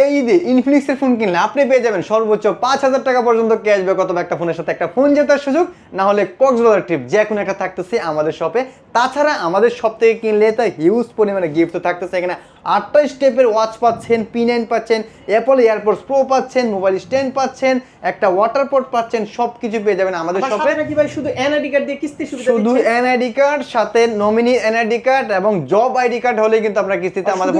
এই ঈদে ইনফিনিক্সের ফোন কিনলে আপনি পেয়ে যাবেন সর্বোচ্চ পাঁচ হাজার টাকা পর্যন্ত ক্যাশব্যাক অথবা একটা ফোনের সাথে একটা ফোন জেতার সুযোগ। না হলে কক্সবাজার ট্রিপ যে কোনো একটা থাকতেছে আমাদের শপে তাছাড়া আমাদের শপ থেকে কিনলে তো হিউজ পরিমাণে গিফট থাকতেছে এখানে। আটটা স্টেপের ওয়াচ পাচ্ছেন পি নাইন পাচ্ছেন অ্যাপল এয়ারপোর্টস প্রো পাচ্ছেন মোবাইল স্ট্যান্ড পাচ্ছেন একটা ওয়াটার পোর্ট পাচ্ছেন সব কিছু পেয়ে যাবেন আমাদের শপে। নাকি ভাই? শুধু এনআইডি কার্ড দিয়ে কিস্তি সুবিধা শুধু? এনআইডি কার্ড সাথে নমিনি এনআইডি কার্ড এবং জব আইডি কার্ড হলে কিন্তু আপনার কিস্তিতে আমাদের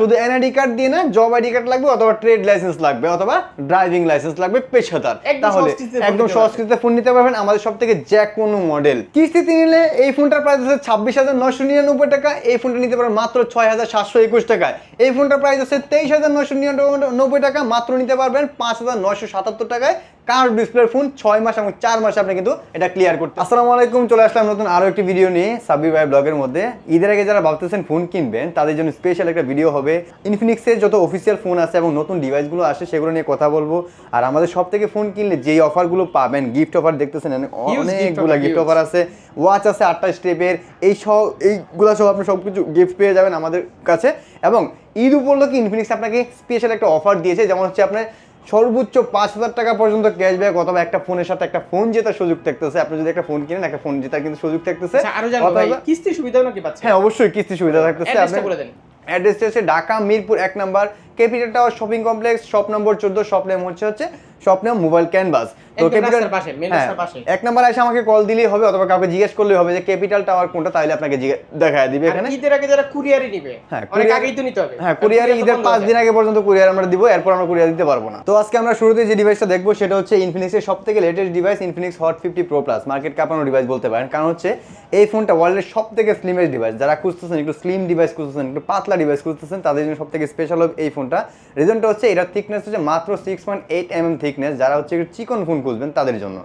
শুধু এনআইডি কার্ড দিয়ে না জব আইডি কার্ড লাগবে অথবা ট্রেড লাইসেন্স লাগবে অথবা ড্রাইভিং লাইসেন্স লাগবে পেশাদার। তাহলে একদম পারবেন। ফোন নিতে পারবেন আমাদের সব থেকে যে কোনো মডেল কিস্তিতে নিলে এই ফোনটার প্রাইস আছে ছাব্বিশ হাজার নশো নিরানব্বই টাকা এই ফোনটা নিতে পারেন মাত্র ছয় হাজার সাতশো একুশ টাকায়। এই ফোনটার প্রাইস আছে তেইশ হাজার নশো নিরানব্বই টাকা, মাত্র নিতে পারবেন পাঁচ হাজার নশো সাতাত্তর টাকায়। কার ডিসপ্লের ফোন ছয় মাস এবং চার মাসে আপনি কিন্তু এটা ক্লিয়ার করতে আসসালামু আলাইকুম চলে আসলাম নতুন আরও একটি ভিডিও নিয়ে সাব্বি ভাই ব্লগের মধ্যে। ঈদের আগে যারা ভাবতেছেন ফোন কিনবেন তাদের জন্য স্পেশাল একটা ভিডিও হবে। ইনফিনিক্সের যত অফিসিয়াল ফোন আছে এবং নতুন ডিভাইসগুলো আসে সেগুলো নিয়ে কথা বলব। আর আমাদের সব থেকে ফোন কিনলে যেই অফারগুলো পাবেন গিফট অফার দেখতেছেন অনেকগুলো গিফট অফার আছে। ওয়াচ আছে আটটা স্টেপের এই সব এইগুলো সব আপনি সব কিছু গিফট পেয়ে যাবেন আমাদের কাছে। এবং ঈদ উপলক্ষে ইনফিনিক্স আপনাকে স্পেশাল একটা অফার দিয়েছে যেমন হচ্ছে আপনার সর্বোচ্চ পাঁচ হাজার টাকা পর্যন্ত ক্যাশব্যাক অথবা একটা ফোনের সাথে একটা ফোন জেতার সুযোগ থাকতেছে। আপনি যদি একটা ফোন কিনেন একটা ফোন জেতার কিন্তু সুযোগ থাকতেছে। আচ্ছা, আরও ভাই কিস্তি সুবিধাও নাকি পাচ্ছেন? হ্যাঁ অবশ্যই কিস্তি সুবিধা থাকতেছে। আপনি বলে দেন। অ্যাড্রেসটা হচ্ছে ঢাকা মিরপুর এক নম্বর। Capital Tower shopping complex shop number চোদ্দ শপ নেম হচ্ছে হচ্ছে শপ নেম মোবাইল ক্যানভাস তো ক্যাপিটাল পাশে, রাস্তার পাশে। এক নাম্বার এসে আমাকে কল দিলেই হবে অথবা কাউকে জিজ্ঞেস করলেই হবে যে ক্যাপিটাল টাওয়ার কোনটা তাহলে আপনাকে দেখায় দিবে এখানে। ঈদের আগে যারা কুরিয়ারে নিবে হ্যাঁ, অনেক আগেই তো নিতে হবে। হ্যাঁ কুরিয়ারে ঈদের পাঁচ দিন আগে পর্যন্ত কুরিয়ার আমরা দিব এরপর আমরা কুরিয়ার দিতে পারব না। তো আজকে আমরা শুরুতে যে ডিভাইসটা দেখব সেটা হচ্ছে ইনফিনিক্সের সব থেকে latest device Infinix Hot fifty Pro Plus market কাঁপানো ডিভাইস বলতে পারেন। কারণ হচ্ছে এই ফোনটা ওয়ার্ল্ডের সব থেকে স্লিমেস্ট ডিভাইস যারা খুঁজতেছেন একটু স্লিম ডিভাইস খুঁজতেছেন একটু পাতলা ডিভাইস খুঁজতেছেন তাদের জন্য সব থেকে স্পেশাল হবে এই ফোনটা রিজনটা হচ্ছে এটার থিকনেস হচ্ছে মাত্র six point eight M M thickness যারা হচ্ছে একটু চিকন ফোন খুঁজবেন তাদের জন্য।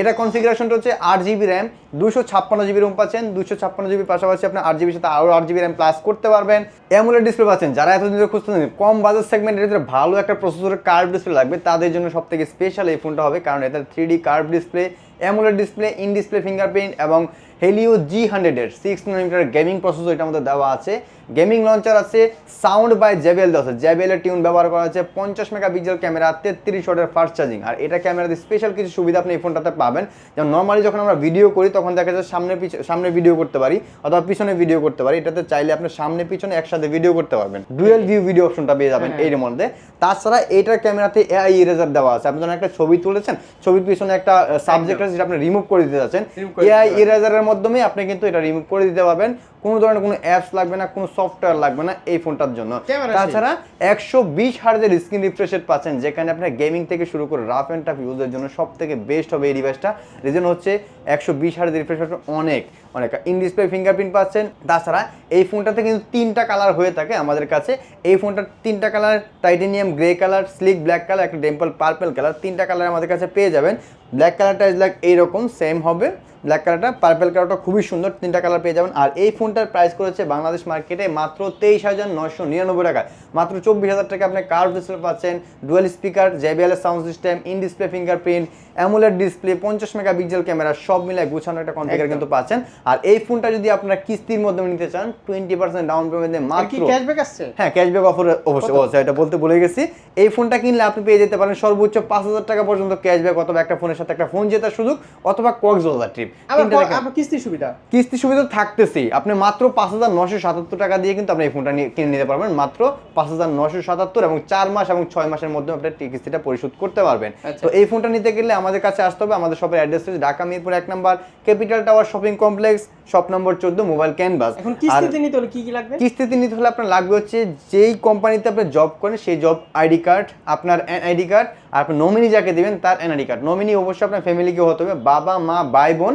এটা কনফিগারেশনটা হচ্ছে আট জিবি র্যাম দুশো ছাপ্পান্ন জিবি রুম পাচ্ছেন দুশো ছাপ্পান্ন জিবি পাশাপাশি আপনি আট জিবির সাথে আরও আট জিবি র্যাম প্লাস করতে পারবেন। অ্যামুলেট ডিসপ্লে পাচ্ছেন, যারা এতদিন ধরে খুঁজতেছেন, কম বাজার সেগমেন্টের ভিতরে ভালো একটা প্রসেসরের কার্ভ ডিসপ্লে লাগবে, তাদের জন্য সব থেকে স্পেশাল এই ফোনটা হবে, কারণ এটা three D curve display AMOLED display in display fingerprint এবং হেলিও জি হান্ড্রেডের সিক্স নাইনমিটার গেমিং প্রসেসর এটার মধ্যে দেওয়া আছে। গেমিং লঞ্চার আছে সাউন্ড বাই জেবেল দেওয়া আছে। জেবেলের টিউন ব্যবহার করা আছে পঞ্চাশ মেগাপিক্সেল ক্যামেরা তেত্রিশ ওয়াটের ফাস্ট চার্জিং আর এটা ক্যামেরাতে স্পেশাল কিছু সুবিধা আপনি এই ফোনটাতে পাবেন। যেমন নর্মালি যখন আমরা ভিডিও করি তখন দেখা যায় সামনে পিছ- সামনে ভিডিও করতে পারি অথবা পিছনে ভিডিও করতে পারি। এটাতে চাইলে আপনি সামনে পিছনে একসাথে ভিডিও করতে পারবেন। ডুয়েল ভিউ ভিডিও অপশনটা পেয়ে যাবেন হ্যাঁ। এর মধ্যে তাছাড়া এইটার ক্যামেরাতে এআই ইরেজার দেওয়া আছে। আপনি যখন একটা ছবি তুলেছেন ছবির পিছনে একটা সাবজেক্ট আছে যেটা আপনি রিমুভ করে দিতে করে এআই। ইরেজারের মাধ্যমে আপনি কিন্তু এটা রিমুভ করে দিতে পারবেন। কোনো ধরনের কোনো অ্যাপস লাগবে না কোনো সফটওয়্যার লাগবে না এই ফোনটার জন্য। তাছাড়া একশো বিশ হার্জের স্ক্রিন রিফ্রেশ রেট পাচ্ছেন যেখানে আপনার গেমিং থেকে শুরু করে রাফ অ্যান্ড টাফ ইউজের জন্য সব থেকে বেস্ট হবে এই ডিভাইসটা রিজন হচ্ছে একশো বিশ হার্জের রিফ্রেশ রেট অনেক অনেক। ইন ডিসপ্লে ফিঙ্গারপ্রিন্ট পাচ্ছেন। তাছাড়া এই ফোনটাতে কিন্তু তিনটা কালার হয়ে থাকে আমাদের কাছে। এই ফোনটার তিনটা colour titanium grey colour sleek black colour একটা ডেম্পল পার্পল কালার তিনটা কালার আমাদের কাছে পেয়ে যাবেন। ব্ল্যাক কালারটা ইজ লাইক এইরকম সেম হবে। ব্ল্যাক কালারটা পার্পল কালারটা খুবই সুন্দর তিনটা কালার পেয়ে যাবেন। আর এই ফোনটার প্রাইস করেছে বাংলাদেশ মার্কেটে মাত্র তেইশ হাজার নয়শো নিরানব্বই টাকা মাত্র চব্বিশ হাজার টাকা আপনি কার ডিসপ্লে পাচ্ছেন dual speaker JBL sound system in display fingerprint AMOLED display পঞ্চাশ মেগা পিক্সেল ক্যামেরা সব মিলে গুছানো একটা কনফিগার কিন্তু পাচ্ছেন। আর এই ফোনটা যদি আপনারা কিস্তির মাধ্যমে নিতে চান টোয়েন্টি পার্সেন্ট ডাউন পেমেন্টে মাত্র ক্যাশব্যাক আসছে? হ্যাঁ ক্যাশব্যাক অফার অবশ্যই অবশ্যই এটা বলতে ভুলে গেছি। এই ফোনটা কিনলে আপনি পেয়ে যেতে পারেন সর্বোচ্চ পাঁচ হাজার টাকা পর্যন্ত ক্যাশব্যাক অথবা একটা ফোনের সাথে একটা ফোন জেতার সুযোগ অথবা কক্সবাজার ট্রিপ কিস্তি সুবিধা? কিস্তি সুবিধা থাকতেছেই। আপনি মাত্র পাঁচ হাজার নশো সাতাত্তর টাকা দিয়ে কিন্তু আপনি এই ফোনটা কিনে নিতে পারবেন। মাত্র পাঁচ হাজার নশো সাতাত্তর এবং চার মাস এবং ছয় মাসের মধ্যে আপনি কিস্তিটা পরিশোধ করতে পারবেন। আচ্ছা। তো এই ফোনটা নিতে গেলে আমাদের কাছে আসতে হবে। আমাদের শপের অ্যাড্রেস হচ্ছে ঢাকা মিরপুর এক নম্বর Capital Tower shopping complex shop number চোদ্দ মোবাইল ক্যানভাস এখন কিস্তিতে নিতে হলে কি কি লাগবে? কিস্তিতে নিতে হলে আপনার লাগবে হচ্ছে যেই কোম্পানিতে আপনি জব করেন সেই জব আইডি কার্ড আপনার আইডি কার্ড আর আপনার নমিনি যাকে দিবেন তার এনআইডি কার্ড নমিনি অবশ্যই আপনার ফ্যামিলিকে হতে হবে। বাবা মা ভাই বোন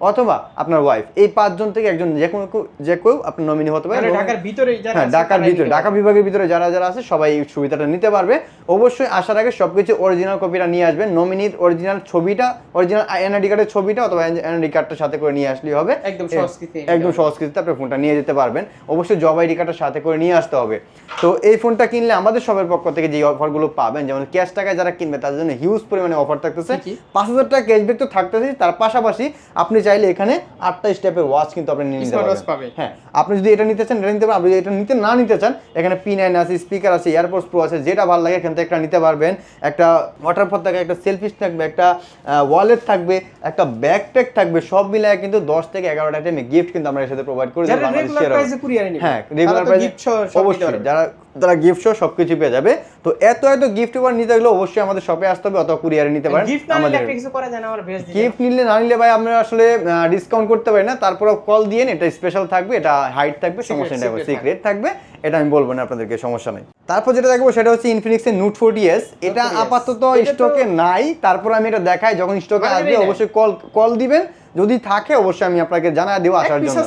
অথবা আপনার ওয়াইফ এই পাঁচজন থেকে একজন যে কোনো যে কেউ আপনার নমিনি হতে পারে। ঢাকার ভিতরে যারা হ্যাঁ ঢাকার ভিতরে ঢাকা বিভাগের ভিতরে যারা যারা আছে সবাই এই সুবিধাটা নিতে পারবে। অবশ্যই আসার আগে সবকিছু অরিজিনাল কপিটা নিয়ে আসবেন। নমিনির অরিজিনাল ছবিটা অরিজিনাল এনআইডি কার্ডের ছবিটা অথবা এনআইডি কার্ডটা সাথে করে নিয়ে আসলেই হবে। একদম নিতে একদম সংস্কৃতিতে আপনি ফোনটা নিয়ে যেতে পারবেন। অবশ্যই জব আইডি কার্ডটা সাথে করে নিয়ে আসতে হবে। তো এই ফোনটা কিনলে আমাদের সবের পক্ষ থেকে যে অফারগুলো পাবেন যেমন ক্যাশ টাকায় যারা কিনবে তাদের জন্য হিউজ পরিমাণে অফার থাকতেছে? পাঁচ হাজার টাকা ক্যাশব্যাক তো থাকতেছে তার পাশাপাশি আপনি চাইলে এখানে আটটা স্টেপের ওয়াচ কিন্তু আপনি নিয়ে নিতে পারবেন। হ্যাঁ আপনি যদি এটা নিতে চান এটা নিতে পারেন। আপনি যদি এটা নিতে না নিতে চান এখানে পি নাইন আছে স্পিকার আছে এয়ারপোর্টস প্রো আছে যেটা ভালো লাগে এখান থেকে একটা নিতে পারবেন। একটা ওয়াটার পথ থাকবে একটা সেলফিশ থাকবে একটা ওয়ালেট থাকবে একটা ব্যাগ ট্যাগ থাকবে সব মিলায় কিন্তু দশ থেকে এগারোটা টাইমে গিফট কিন্তু আমরা এর সাথে প্রোভাইড করে দেবো রেগুলার প্রাইসে হ্যাঁ রেগুলার দিতে অবশ্যই যারা তারা গিফট সহ সবকিছু পেয়ে যাবে। তো এত এত গিফট এবার নিতে গেলে অবশ্যই আমাদের শপে আসতে হবে অথবা কুরিয়ারে নিতে পারেন গিফট নিলে আমাদের। না গিফট নিলে না নিলে ভাই আমরা আসলে ডিসকাউন্ট করতে পারি না। তারপরে কল দিয়ে এটা স্পেশাল থাকবে এটা হাইট থাকবে সমস্যা নেই সিক্রেট থাকবে। এটা আমি বলব না আপনাদেরকে সমস্যা নেই। তারপর যেটা দেখব সেটা হচ্ছে ইনফিনিক্সের নোট ফোর্টি এস এটা আপাতত স্টকে নাই তারপর আমি এটা দেখাই যখন স্টকে আসবে অবশ্যই কল কল দিবেন। যদি থাকে অবশ্যই আমি আপনাকে জানা দেবো আসার জন্য।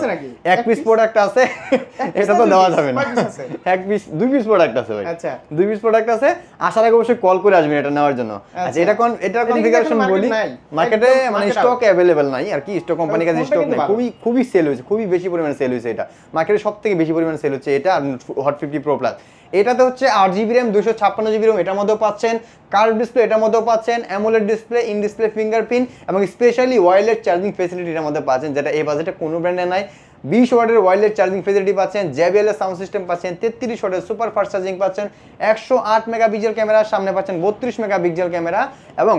এক পিস প্রোডাক্ট আছে। এটা তো দেওয়া যাবে না? এক পিস দুই পিস প্রোডাক্ট আছে ভাই। আচ্ছা। দুই পিস প্রোডাক্ট আছে। আসার আগে অবশ্যই কল করে আসবেন এটা নেওয়ার জন্য। আচ্ছা। আচ্ছা। এটা কোন এটা কনফিগারেশন বলি। মার্কেটে মানে স্টক অ্যাভেলেবেল নাই আর কি। স্টক কোম্পানির কাছে স্টক নেই। খুবই খুবই সেল হয়েছে খুবই বেশি পরিমাণে সেল হয়েছে এটা। মার্কেটে সব থেকে বেশি পরিমাণে সেল হচ্ছে এটা। আর হট ফিফটি প্রো প্লাস এটাতে হচ্ছে আট জিবি র্যাম দুশো ছাপ্পান্ন জিবি র্যাম এটার মধ্যেও পাচ্ছেন কার্ভ ডিসপ্লে এটার মধ্যেও পাচ্ছেন AMOLED display in display fingerprint এবং স্পেশালি ওয়াইলেস চার্জিং ফেসিলিটি এটার মধ্যে পাচ্ছেন, যেটা এই বাজেটে কোনো ব্র্যান্ডে নাই। বিশ ওয়াটের ওয়াইলেস চার্জিং ফেসিলিটি পাচ্ছেন জেবিএল এর সাউন্ড সিস্টেম পাচ্ছেন, তেত্রিশ ওয়াটের সুপার ফাস্ট চার্জিং পাচ্ছেন, একশো আট মেগাপিক্সেল ক্যামেরা সামনে পাচ্ছেন বত্রিশ মেগাপিক্সেল ক্যামেরা এবং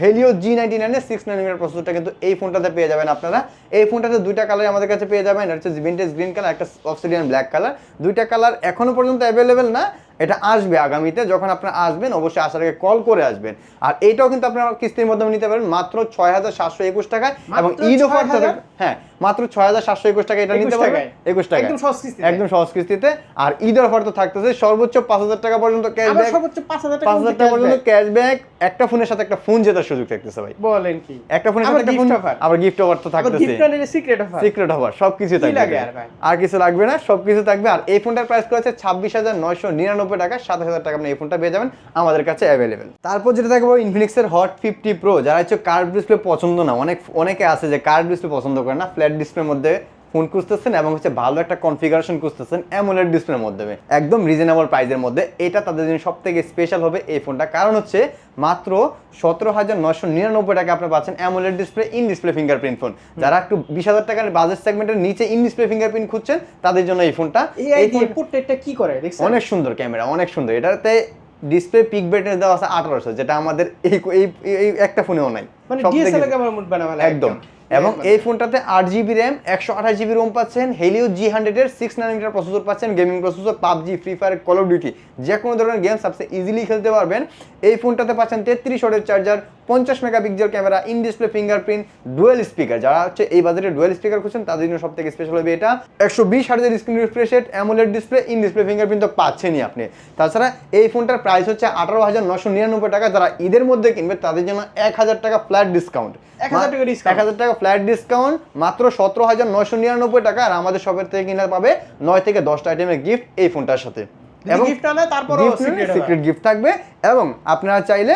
হেলিও জি নাইনটি নাইনের সিক্স নাইনমিটার প্রসেসরটা কিন্তু এই ফোনটাতে পেয়ে যাবেন আপনারা। এই ফোনটাতে দুইটা কালার আমাদের কাছে পেয়ে যাবেন। হচ্ছে ভিন্টেজ গ্রিন কালার একটা অক্সিডিয়ান ব্ল্যাক কালার দুইটা কালার এখনও পর্যন্ত অ্যাভেলেবেল না। এটা আসবে আগামীতে যখন আপনারা আসবেন অবশ্যই আসার আগে কল করে আসবেন। আর এইটাও কিন্তু আপনারা কিস্তির মাধ্যমে নিতে পারেন মাত্র ছয় হাজার সাতশো একুশ টাকায় এবং ঈদ অফার হ্যাঁ মাত্র ছয় হাজার সাতশো একুশ টাকা এটা নিতে পারবেন। একুশ টাকা একদম সহজ কিস্তিতে? কিস্তিতে। আর ঈদ অফার তো থাকতেছে সর্বোচ্চ পাঁচ হাজার টাকা পর্যন্ত ক্যাশব্যাক সর্বোচ্চ 5000 টাকা পাঁচ হাজার টাকা পর্যন্ত ক্যাশব্যাক একটা ফোনের সাথে একটা ফোন জেতার সুযোগ থাকতেছে ভাই। বলেন কি? একটা ফোনের সাথে একটা ফোন offer? আবার গিফট অফার তো থাকতেছে। সিক্রেট অফার সিক্রেট অফার সবকিছু থাকবে আর আর কিছু লাগবে না সবকিছু থাকবে। আর এই ফোনটার প্রাইস করেছে ছাব্বিশ হাজার নয়শো নিরানব্বই টাকা সাত হাজার টাকা আপনি এই ফোনটা পেয়ে যাবেন, আমাদের কাছে অ্যাভেলেবেল তারপর যেটা থাকব ইনফিনিক্সের হট ফিফটি প্রো যারা হচ্ছে কার্ড ডিসপ্লে পছন্দ না, অনেক, অনেকে আছে যে কার্ড ডিসপ্লে পছন্দ করে না ফ্ল্যাট ডিসপ্লের মধ্যে ফোন খুঁজতেছেন এবং হচ্ছে ভালো একটা কনফিগারেশন খুঁজতেছেন অ্যামোলেড ডিসপ্লের মধ্যে একদম রিজনেবল প্রাইসের মধ্যে। এটা তাদের জন্য সব থেকে স্পেশাল হবে এই ফোনটা। কারণ হচ্ছে মাত্র সতেরো হাজার নশো নিরানব্বই টাকা আপনি পাচ্ছেন AMOLED display in display fingerprint phone যারা একটু বিশ হাজার টাকার বাজেট সেগমেন্টের নিচে ইন ডিসপ্লে ফিঙ্গারপ্রিন্ট খুঁজছেন তাদের জন্য এই ফোনটা। কি করে অনেক সুন্দর ক্যামেরা অনেক সুন্দর। এটাতে ডিসপ্লে পিক ব্রাইটনেস দেওয়া আছে আঠারোশো যেটা আমাদের এই একটা ফোনেও নাই। মানে একদম। এবং এই ফোনটাতে আট জিবি র্যাম একশো আঠাশ জিবি রোম পাচ্ছেন হেলিও জি হান্ড্রেডের সিক্স নাইনমিটার প্রসেসর পাচ্ছেন gaming processor PUBG Free Fire Call of Duty যে কোনো ধরনের গেমস আপনি ইজিলি খেলতে পারবেন। এই ফোনটাতে পাচ্ছেন তেত্রিশ ওয়াটের চার্জার পঞ্চাশ megapixel camera in display fingerprint dual speaker যারা হচ্ছে এই বাজারে ডুয়েল স্পিকার খুঁজছেন তাদের জন্য সব থেকে স্পেশাল হবে এটা। একশো বিশ হার্জের screen refresh rate AMOLED display in display fingerprint তো পাচ্ছেনই আপনি। তাছাড়া এই ফোনটার প্রাইস হচ্ছে আঠারো হাজার নশো নিরানব্বই টাকা। যারা ঈদের মধ্যে কিনবে তাদের জন্য এক হাজার টাকা ফ্ল্যাট ডিসকাউন্ট 1000 টাকা discount। এক হাজার টাকা ফ্ল্যাট ডিসকাউন্ট মাত্র সতেরো হাজার নয়শো নিরানব্বই টাকা আর আমাদের শপের থেকে কিনে পাবে নয় থেকে দশটা আইটেমের গিফট এই ফোনটার সাথে। এবং গিফট সিক্রেট গিফট থাকবে এবং আপনারা চাইলে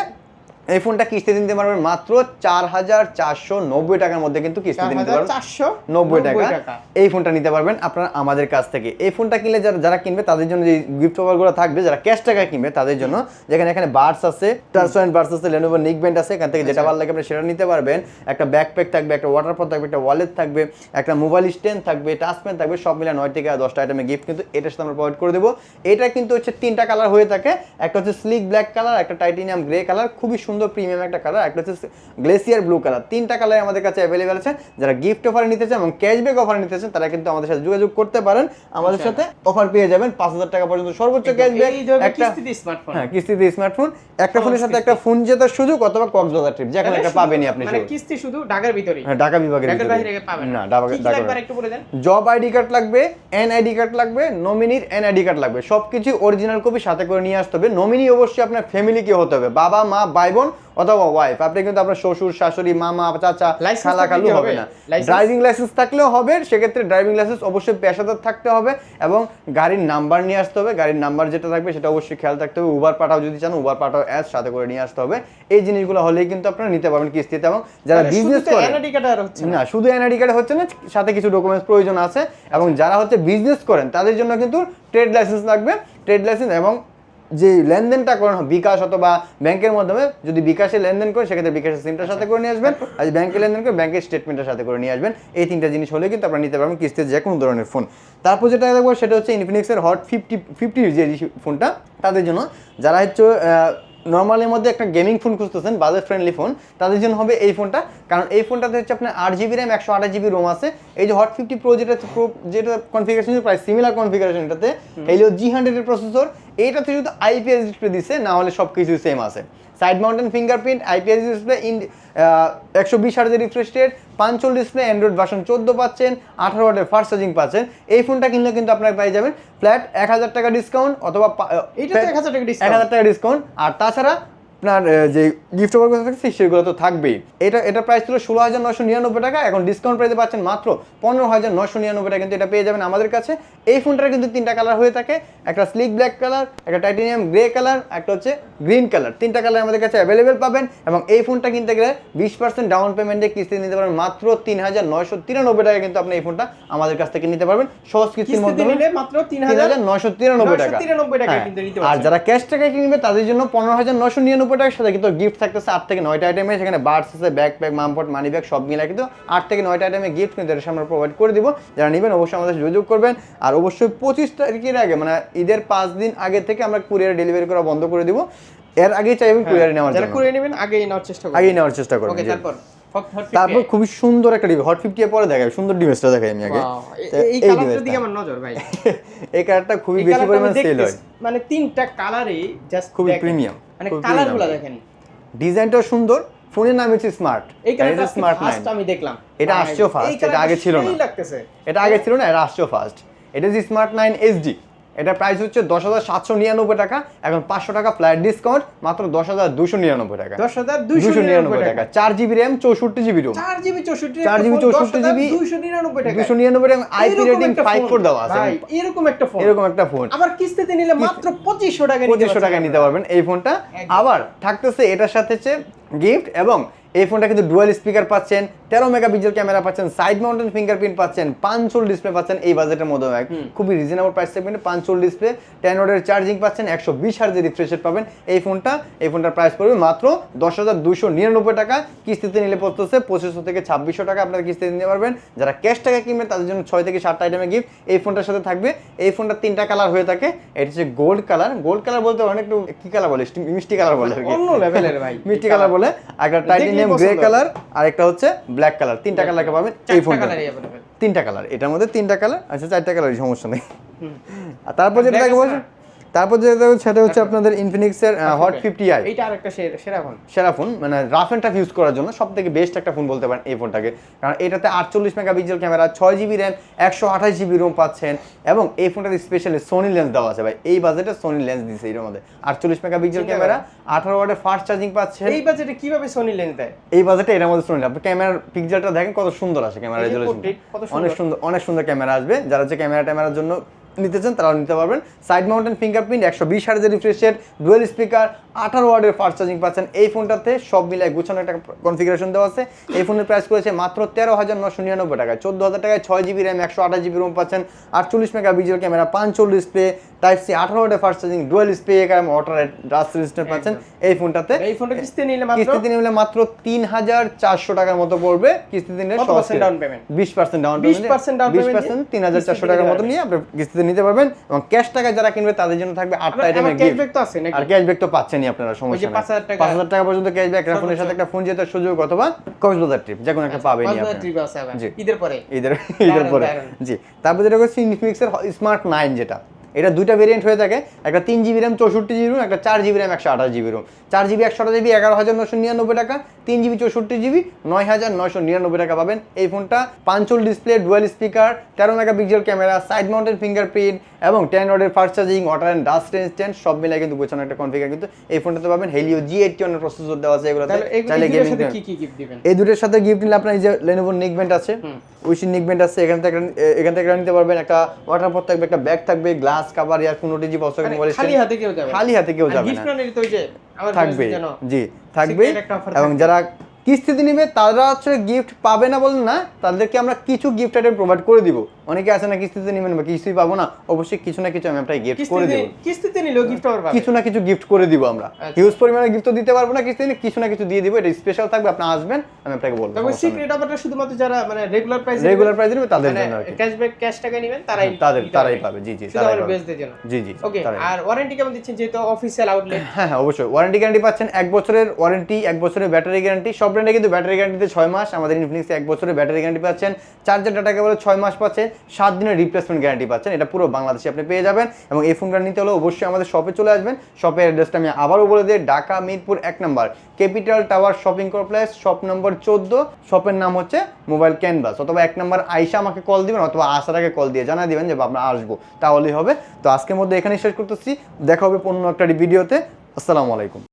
এই ফোনটা কিস্তি দিতে পারবেন মাত্র চার হাজার চারশো নব্বই টাকার মধ্যে কিন্তু কিস্তি দিতে পারবেন চারশো নব্বই টাকা। এই ফোনটা নিতে পারবেন আপনারা আমাদের কাছ থেকে। এই ফোনটা কিনলে যারা যারা কিনবে তাদের জন্য যে গিফট অফারগুলো থাকবে যারা ক্যাশ টাকা কিনবে তাদের জন্য যেখানে এখানে বার্ডস আছে টার্সোয়েন্ট বার্ডস আছে লেনোভো নিক ব্যান্ড আছে এখান থেকে আচ্ছা। যেটা ভালো লাগে আপনি সেটা নিতে পারবেন। একটা ব্যাকপ্যাক থাকবে একটা ওয়াটার পট থাকবে একটা ওয়ালেট থাকবে একটা মোবাইল স্ট্যান্ড থাকবে টাচ পেন থাকবে সব মিলে নয় থেকে দশটা আইটেমে গিফট কিন্তু এটার সাথে আমরা প্রোভাইড করে দেবো। এটা কিন্তু হচ্ছে তিনটা কালার হয়ে থাকে। একটা হচ্ছে স্লিক ব্ল্যাক কালার একটা টাইটেনিয়াম গ্রে কালার খুবই সুন্দর প্রিমিয়াম একটা কালার একটা হচ্ছে গ্লেসিয়ার ব্লু কালার তিনটা কালার আমাদের কাছে অ্যাভেলেবেল আছে। যারা গিফট অফার নিতে চান এবং ক্যাশব্যাক অফার নিতে চান তারা কিন্তু আমাদের সাথে যোগাযোগ করতে পারেন। আমাদের আচ্ছা। সাথে অফার পেয়ে যাবেন পাঁচ হাজার টাকা পর্যন্ত সর্বোচ্চ ক্যাশব্যাক একটা স্মার্টফোন হ্যাঁ কিস্তিতে স্মার্টফোন একটা ফোনের সাথে একটা ফোন জেতার সুযোগ অথবা কক্সবাজার ট্রিপ যেখানে একটা পাবেনই আপনি মানে কিস্তি শুধু ঢাকার ভিতরে হ্যাঁ ঢাকা বিভাগের। বাইরে পাবেন না। ঢাকা ঢাকা একটু বলে দেন। জব আইডি কার্ড লাগবে এন আইডি কার্ড লাগবে নমিনির এন আইডি কার্ড লাগবে। সবকিছু অরিজিনাল কপি সাথে করে নিয়ে আসতে হবে। নমিনি অবশ্যই আপনার ফ্যামিলি কি হতে হবে। বাবা মা ভাই বোন অথবা ওয়াইফ আপনি কিন্তু আপনার শ্বশুর শাশুড়ি মামা চাচা খালা খালু হবে? না। ড্রাইভিং লাইসেন্স থাকলেও হবে সেক্ষেত্রে ড্রাইভিং লাইসেন্স অবশ্যই পেশাদার থাকতে হবে এবং গাড়ির নাম্বার নিয়ে আসতে হবে। গাড়ির নাম্বার যেটা থাকবে সেটা অবশ্যই খেয়াল থাকতে হবে। উবার পাঠাও যদি চান উবার পাঠাও অ্যাস সাথে করে নিয়ে আসতে হবে। এই জিনিসগুলো হলেই কিন্তু আপনারা নিতে পারবেন কিস্তিতে এবং যারা বিজনেস করে না। শুধু এনআইডি কার্ড হচ্ছে না সাথে কিছু ডকুমেন্টস প্রয়োজন আছে এবং যারা হচ্ছে বিজনেস করেন তাদের জন্য কিন্তু ট্রেড লাইসেন্স লাগবে। ট্রেড লাইসেন্স এবং যে লেনদেনটা করেন বিকাশ অথবা ব্যাংকের মাধ্যমে যদি বিকাশে লেনদেন করে সেক্ষেত্রে বিকাশের সিমটার সাথে করে নিয়ে আসবেন। আর যদি ব্যাংকে লেনদেন করে ব্যাংকের স্টেটমেন্টের সাথে করে নিয়ে আসবেন। এই তিনটা জিনিস হলে কিন্তু আপনারা নিতে পারবেন কিস্তিতে যে কোনো ধরনের ফোন তারপর যেটা দেখব সেটা হচ্ছে ইনফিনিক্সের হট ফিফটি ফিফটি যে ফোনটা তাদের জন্য। যারা হচ্ছে নর্মালের মধ্যে একটা গেমিং ফোন খুঁজতেছেন বাজেট ফ্রেন্ডলি ফোন তাদের জন্য হবে এই ফোনটা কারণ এই ফোনটাতে হচ্ছে আপনার আট জিবি র্যাম একশো আঠাশ জিবি রোম আছে। এই যে হট ফিফটি প্রো যেটা প্রো যেটা কনফিগারেশন প্রায় সিমিলার কনফিগারেশন এটাতে। হেলিও জি হান্ড্রেডের প্রসেসর এইটাতে শুধু আইপিএস ডিসপ্লে দিছে না হলে সব কিছু সেম আছে side mounted fingerprint IPS display in একশো বিশ হাজার refresh rate punch hole display Android version চোদ্দ পাচ্ছেন আঠারো ওয়াটের ফার্স্ট চার্জিং পাচ্ছেন। এই ফোনটা কিনলে কিন্তু আপনারা পেয়ে যাবেন ফ্ল্যাট এক হাজার টাকা ডিসকাউন্ট অথবা এইটা তো 1000 টাকা এক হাজার টাকা ডিসকাউন্ট আর তাছাড়া আপনার যে গিফট ওভার কথা থাকছে সেগুলো তো থাকবেই। এটা এটা প্রাইস ছিল ষোলো হাজার নশো নিরানব্বই টাকা এখন ডিসকাউন্ট প্রাইসে পাচ্ছেন মাত্র পনেরো হাজার নশো নিরানব্বই টাকা। কিন্তু এটা পেয়ে যাবেন আমাদের কাছে। এই ফোনটার কিন্তু তিনটা কালার হয়ে থাকে। একটা স্লিক ব্ল্যাক কালার একটা টাইটেনিয়াম গ্রে কালার একটা হচ্ছে গ্রিন কালার তিনটা কালার আমাদের কাছে অ্যাভেলেবেল পাবেন এবং এই ফোনটা কিনতে গেলে বিশ পার্সেন্ট ডাউন পেমেন্টে কিস্তি নিতে পারবেন মাত্র তিন হাজার নয়শো তিরানব্বই টাকা। কিন্তু আপনি এই ফোনটা আমাদের কাছ থেকে নিতে পারবেন। সহজ কিস্তির মধ্যে মাত্র তিন হাজার নয়শো তিরানব্বই টাকা। 993 টাকায় হ্যাঁ। আর যারা ক্যাশ টাকায় কিনবে তাদের জন্য পনেরো হাজার নশো নিরানব্বই টাকার সাথে কিন্তু গিফট থাকতেছে আট থেকে নয়টা আইটেমে সেখানে বার্স আছে ব্যাকপ্যাক মামপট মানি ব্যাগ সব মিলে কিন্তু আট থেকে নয়টা আইটেমে গিফট কিন্তু এটা আমরা প্রোভাইড করে দিব। যারা নেবেন অবশ্যই আমাদের যোগাযোগ করবেন। আর অবশ্যই পঁচিশ তারিখের আগে মানে ঈদের পাঁচ দিন আগে থেকে আমরা কুরিয়ার ডেলিভারি করা বন্ধ করে দিব। এর আগেই চাইবেন কুরিয়ারে নেওয়ার যারা জন্য। করে নেবেন আগেই নেওয়ার চেষ্টা করবেন। আগেই নেওয়ার চেষ্টা করবেন ওকে তারপর? Hot- Hot 50 তারপর খুবই সুন্দর একটা ডিভাইস। হট ফিফটি এর পরে দেখাই সুন্দর ডিভাইসটা দেখাই আমি আগে। এই কালারটার দিকে। আমার নজর ভাই। এই কালারটা খুবই বেশি কালারটা পরিমাণ সেল হয়। মানে তিনটা কালারে জাস্ট খুবই প্রিমিয়াম মানে কালারগুলো দেখেন। ডিজাইনটাও সুন্দর ফোনের নাম হচ্ছে স্মার্ট এই কালারটা স্মার্ট নাইন আমি দেখলাম। এটা আসছেও fast, এটা আগে ছিল না। এটা আগে ছিল না এটা আসছেও ফার্স্ট এটা যে স্মার্ট নাইন এসডি এটা প্রাইস হচ্ছে দশ হাজার সাতশো নিরানব্বই টাকা এখন পাঁচশো টাকা ফ্ল্যাট ডিসকাউন্ট মাত্র দশ হাজার দুশো নিরানব্বই টাকা। দশ হাজার দুশো নিরানব্বই টাকা। চার জিবি র্যাম চৌষট্টি জিবি রুম চার জিবি চৌষট্টি 4 GB 64 GB দুইশো নিরানব্বই টাকা। দুশো নিরানব্বই টাকা আইপি রেটিং ফাইভ ফোর দেওয়া আছে। এরকম একটা ফোন এরকম একটা ফোন আবার কিস্তিতে নিলে মাত্র পঁচিশশো টাকা পঁচিশশো টাকা নিতে পারবেন এই ফোনটা আবার থাকতেছে এটার সাথে গিফট এবং এই ফোনটা কিন্তু ডুয়াল স্পিকার পাচ্ছেন তেরো মেগাপিক্সেল ক্যামেরা পাচ্ছেন সাইড মাউন্টেন ফিঙ্গারপ্রিন্ট পাচ্ছেন পাঁচশোল ডিসপ্লে পাচ্ছেন এই বাজেটের মধ্যে এক খুবই রিজনেবল প্রাইস সেগমেন্টে পাঁচশোল ডিসপ্লে টেন ওয়াটের চার্জিং পাচ্ছেন একশো বিশ হার্জের রিফ্রেশ রেট পাবেন। এই ফোনটা এই ফোনটার প্রাইস পড়বে মাত্র দশ হাজার দুশো নিরানব্বই টাকা। কিস্তিতে নিলে পড়তেছে পঁচিশশো থেকে ছাব্বিশশো টাকা আপনারা কিস্তিতে নিতে পারবেন। যারা ক্যাশ টাকা কিনবেন তাদের জন্য ছয় থেকে সাতটা আইটেমে গিফট এই ফোনটার সাথে থাকবে। এই ফোনটার তিনটা কালার হয়ে থাকে। এটা হচ্ছে গোল্ড কালার গোল্ড কালার বলতে অনেক কি কালার বলে? মিষ্টি কালার বলে মিষ্টি কালার বলে। আর একটা টাইটেনিয়াম গ্রে কালার আর একটা হচ্ছে ব্ল্যাক কালার। তিনটা কালারকে পাবেন এই ফোনটা তিনটা কালার। এটার মধ্যে তিনটা কালার আচ্ছা চারটা কালার সমস্যা নেই। আর তারপর যেটা দেখব? তারপর যেটা সেটা হচ্ছে আপনাদের ইনফিনিক্সের হট ফিফটি আই এইটা আরেকটা সে- সেরা ফোন সেরা ফোন মানে রাফ অ্যান্ড টাফ ইউজ করার জন্য সব থেকে বেস্ট একটা ফোন বলতে পারেন এই ফোনটাকে কারণ এটাতে আটচল্লিশ মেগাপিক্সেল ক্যামেরা ছয় জিবি র্যাম একশো আঠাশ জিবি রোম পাচ্ছেন। এবং এই ফোনটাতে স্পেশালি সোনি লেন্স দেওয়া আছে ভাই। এই বাজেটে সোনি লেন্স দিচ্ছে এর মধ্যে। আটচল্লিশ মেগাপিক্সেল ক্যামেরা আঠারো ওয়াটের ফাস্ট চার্জিং পাচ্ছেন। এই বাজেটে কীভাবে সোনি লেন্স দেয়? এই বাজেটে এর মধ্যে সোনি আপনি ক্যামেরার পিকচারটা দেখেন কত সুন্দর আসে ক্যামেরা রেজলিউশন কত অনেক সুন্দর। অনেক সুন্দর ক্যামেরা আসবে। যারা হচ্ছে ক্যামেরা ট্যামেরার জন্য নিতে চান তারাও নিতে পারবেন। সাইড মাউন্টেন ফিঙ্গারপ্রিন্ট একশো বিশ হার্জের রিফ্রেশের ডুয়েল স্পিকার আঠারো ওয়ার্ডের ফাস্ট চার্জিং পাচ্ছেন। এই ফোনটাতে সব মিলায় গুছানো একটা কনফিগারেশন দেওয়া আছে। এই ফোনের প্রাইস করেছে মাত্র তেরো হাজার নশো নিরানব্বই টাকায়। চোদ্দ হাজার টাকায় ছয় জিবি র্যাম একশো আঠাশ জিবি রোম পাচ্ছেন। আটচল্লিশ mega visual camera punch hole display type C আঠারো ওয়ার্ডের ফাস্ট চার্জিং ডুয়েল স্পিকার এবং ওয়াটার ডাস্ট রেজিস্ট্যান্ট পাচ্ছেন। এই ফোনটাতে এই ফোনটা কিস্তিতে নিলে মাত্র? কিস্তিতে নিলে মাত্র তিন হাজার চারশো টাকার মতো পড়বে। কিস্তিতে নিলে percent down বিশ পার্সেন্ট ডাউন 20% down বিশ পার্সেন্ট দিয়ে তিন হাজার চারশো টাকার মতো নিয়ে আপনি কিস্তিতে নিতে পারবেন এবং ক্যাশ টাকা যারা কিনবে তাদের জন্য থাকবে আটটা আইটেম cashback তো আছে নাকি? আর ক্যাশব্যাক তো পাচ্ছেনই আপনারা সমস্যা নেই। 5,000 টাকা- পাঁচ হাজার টাকা পর্যন্ত ক্যাশব্যাক ফোনের সাথে একটা ফোন জেতার সুযোগ অথবা কক্সবাজার ট্রিপ যে কোনো একটা পাবেনই কক্সবাজার ট্রিপ আছে আবার। ঈদের পরে। ঈদের ঈদের পরে। জি। তারপর যেটা হচ্ছে ইনফিনিক্সের স্মার্ট নাইন যেটা। এটা দুইটা ভেরিয়েন্ট হয়ে থাকে। একটা তিন জিবি র্যাম চৌষট্টি জিবি রুম একটা চার জিবি র্যাম একশো আঠাশ জিবি রুম চার জিবি একশো আঠাশ জিবি এগারো হাজার নশো নিরানব্বই টাকা। তিন জিবি চৌষট্টি জিবি নয় হাজার নয়শো নিরানব্বই টাকা পাবেন। এই ফোনটা punch hole display dual speaker তেরো megapixel camera side mounted fingerprint এবং টেন ওয়ার্ডের fast charging water and dust resistant সব মিলে কিন্তু গোছানো একটা কনফিগার কিন্তু এই ফোনটাতে পাবেন হেলিও জি এইটটি ওয়ানের প্রসেসর দেওয়া আছে এই চাইলে গেমিং সাথে কি কি গিফট দিবেন? এই দুটোর সাথে গিফট নিলে আপনার এই যে লেনোভো নিকবেন্ট আছে উইশিন নিকবেন্ট আছে এখান থেকে এখান থেকে নিতে পারবেন একটা ওয়াটার পট থাকবে একটা ব্যাগ থাকবে glass cover earphone OTG box মানে মোবাইল খালি হাতে কেউ যাবে খালি হাতে কেউ যাবে গিফট না। থাকবে জি থাকবে। এবং যারা কিস্তিতে নিবে তারা হচ্ছে গিফট পাবে না বলেন না তাদেরকে আমরা কিছু গিফট আইটেম প্রোভাইড করে দিব। অনেকে আছে না কিস্তিতে নেবেন বা কিছুই পাবো না অবশ্যই কিছু না কিছু আমি আপনাকে গিফট করে কিস্তিতে দেবো। কিস্তিতে নিলেও গিফট পাওয়ার পাবে কিছু না কিছু গিফট করে দিব আমরা। আচ্ছা। হিউজ পরিমাণে গিফট তো দিতে পারব না কিস্তি নিলে কিছু না কিছু দিয়ে দিব এটা স্পেশাল থাকবে আপনি আসবেন আমি আপনাকে বলব তবে সিক্রেট অফারটা শুধুমাত্র যারা মানে রেগুলার প্রাইস রেগুলার প্রাইস দিবে তাদের জন্য আর কি। ক্যাশব্যাক ক্যাশ টাকা নেবেন তারাই তাদের তারাই পাবে জি জি তারাই পাবে। জন্য। জি জি ওকে আর ওয়ারেন্টি কেমন দিচ্ছেন যেহেতু অফিসিয়াল আউটলেট হ্যাঁ হ্যাঁ অবশ্যই ওয়ারেন্টি গ্যারান্টি পাচ্ছেন এক বছরের ওয়ারেন্টি এক বছরের ব্যাটারি গ্যারান্টি সব ব্র্যান্ডে কিন্তু ব্যাটারি গ্যারান্টিতে ছয় মাস আমাদের ইনফিনিক্সে এক বছরের ব্যাটারি গ্যারান্টি পাচ্ছেন চার্জার ডাটা কেবল ছয় মাস পাচ্ছেন সাত দিনের রিপ্লেসমেন্ট গ্যারান্টি পাচ্ছেন। এটা পুরো বাংলাদেশে আপনি পেয়ে যাবেন এবং এই ফোনটা নিতে হলে অবশ্যই আমাদের শপে চলে আসবেন। শপের অ্যাড্রেসটা আমি আবারও বলে দিই, ঢাকা মিরপুর এক নম্বর। Capital Tower shopping complex shop number চোদ্দ। শপের নাম হচ্ছে মোবাইল ক্যানভাস অথবা এক নম্বর আইসা আমাকে কল দিবেন অথবা আসার কল দিয়ে জানা দিবেন যে আমরা আসব। তাহলেই হবে। তো আজকের মধ্যে এখানেই শেষ করতেছি। দেখা হবে অন্য একটা ভিডিওতে আসসালামু আলাইকুম।